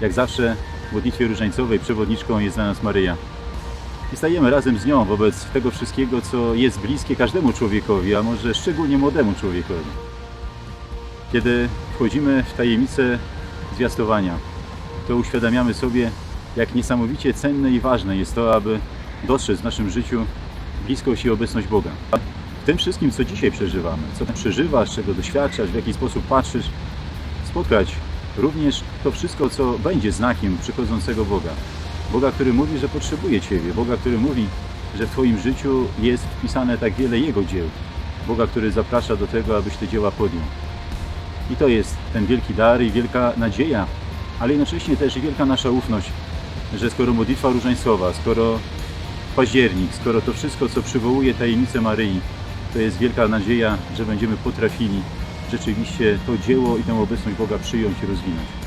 Jak zawsze w modlitwie różańcowej przewodniczką jest dla nas Maryja. I stajemy razem z nią wobec tego wszystkiego, co jest bliskie każdemu człowiekowi, a może szczególnie młodemu człowiekowi. Kiedy wchodzimy w tajemnicę zwiastowania, to uświadamiamy sobie, jak niesamowicie cenne i ważne jest to, aby dostrzec w naszym życiu bliskość i obecność Boga. W tym wszystkim, co dzisiaj przeżywamy, co przeżywasz, czego doświadczasz, w jaki sposób patrzysz, spotkać również to wszystko, co będzie znakiem przychodzącego Boga. Boga, który mówi, że potrzebuje Ciebie, Boga, który mówi, że w Twoim życiu jest wpisane tak wiele Jego dzieł, Boga, który zaprasza do tego, abyś te dzieła podjął. I to jest ten wielki dar i wielka nadzieja, ale jednocześnie też i wielka nasza ufność, że skoro modlitwa różańcowa, skoro październik, skoro to wszystko, co przywołuje tajemnicę Maryi, to jest wielka nadzieja, że będziemy potrafili rzeczywiście to dzieło i tę obecność Boga przyjąć i rozwinąć.